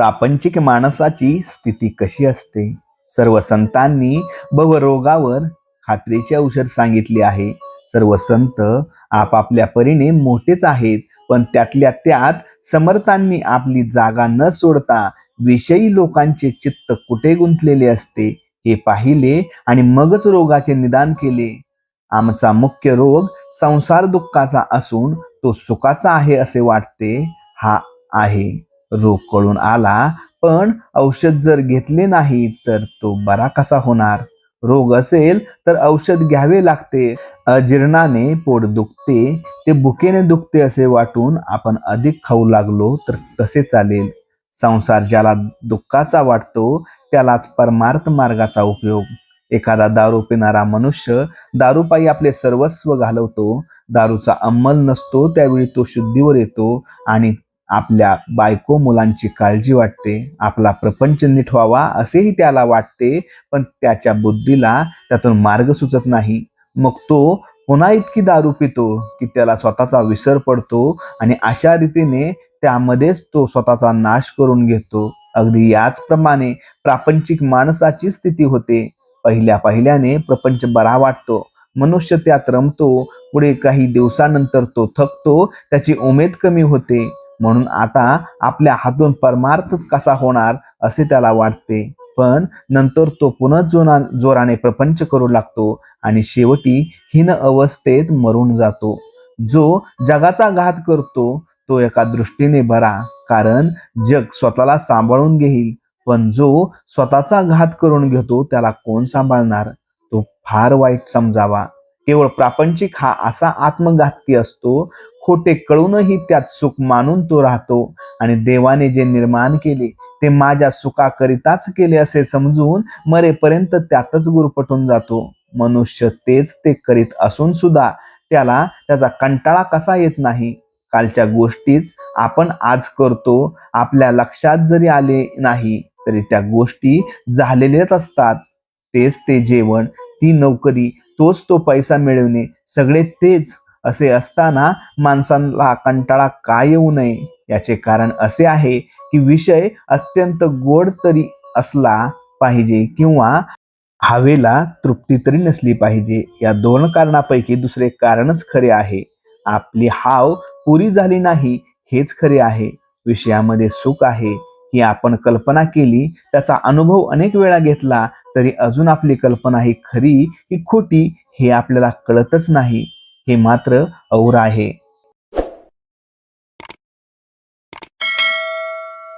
प्रापंचिक माणसाची स्थिती कशी असते? सर्व संतांनी भवरोगावर खात्रीचे औषध सांगितले आहे. सर्व संत आपापल्या परीने मोठेच आहेत पण त्यातल्या त्यात समर्थांनी आपली जागा न सोडता विषयी लोकांचे चित्त कुठे गुंतलेले असते हे पाहिले आणि मगच रोगाचे निदान केले. आमचा मुख्य रोग संसार दुःखाचा असून तो सुखाचा आहे असे वाटते हा आहे. रोग कळून आला पण औषध जर घेतले नाही तर तो बरा कसा होणार? रोग असेल तर औषध घ्यावे लागते. अजीर्णाने पोट दुखते ते भुकेने दुखते असे वाटून आपण अधिक खाऊ लागलो तर कसे चालेल? संसार ज्याला दुःखाचा वाटतो त्यालाच परमार्थ मार्गाचा उपयोग. एखादा दारू पिणारा मनुष्य दारूपायी आपले सर्वस्व घालवतो. दारूचा अंमल नसतो त्यावेळी तो शुद्धीवर येतो आणि आपल्या बायको मुलांची काळजी वाटते आपला प्रपंच नीट व्हावा असेही त्याला वाटते पण त्याच्या बुद्धीला त्यातून मार्ग सुचत नाही. मग तो पुन्हा इतकी दारू पितो की त्याला स्वतःचा विसर पडतो आणि अशा रीतीने त्यामध्येच तो स्वतःचा नाश करून घेतो. अगदी याचप्रमाणे प्रापंचिक माणसाची स्थिती होते. पहिल्या पहिल्याने प्रपंच बरा वाटतो. मनुष्य त्यात रमतो पुढे काही दिवसानंतर तो थकतो त्याची उमेद कमी होते. म्हणून आता आपल्या हातून परमार्थ कसा होणार असे त्याला वाटते. पण नंतर तो पुन्हा जोना जोराने प्रपंच करू लागतो आणि शेवटी हीन अवस्थेत मरून जातो. जो जगाचा घात करतो तो एका दृष्टीने बरा कारण जग स्वतःला सांभाळून घेईल. पण जो स्वतःचा घात करून घेतो त्याला कोण सांभाळणार? तो फार वाईट समजावा. केवळ प्रापंचिक हा असा आत्मघातकी असतो खोटे कळूनही त्यात सुख मानून तो राहतो. आणि देवाने जे निर्माण केले ते माझ्या सुखाकरिताच केले असे समजून मरेपर्यंत त्यातच गुरपटून जातो. मनुष्य तेच ते करीत असून सुद्धा त्याला त्याचा कंटाळा कसा येत नाही? कालच्या गोष्टीच आपण आज करतो आपल्या लक्षात जरी आले नाही तरी त्या गोष्टी झालेल्याच असतात. तेच ते जेवण ती नोकरी तोच तो पैसा मिळवणे सगळे तेच असे असताना माणसांना कंटाळा का येऊ नये? याचे कारण असे आहे की विषय अत्यंत गोड तरी असला पाहिजे किंवा हवेला तृप्ती तरी नसली पाहिजे. या दोन कारणापैकी दुसरे कारणच खरे आहे. आपली हाव पुरी झाली नाही हेच खरे आहे. विषयामध्ये सुख आहे ही आपण कल्पना केली त्याचा अनुभव अनेक वेळा घेतला तरी अजून आपली कल्पना ही खरी की खोटी हे आपल्याला कळतच नाही. हे मात्र और आहे.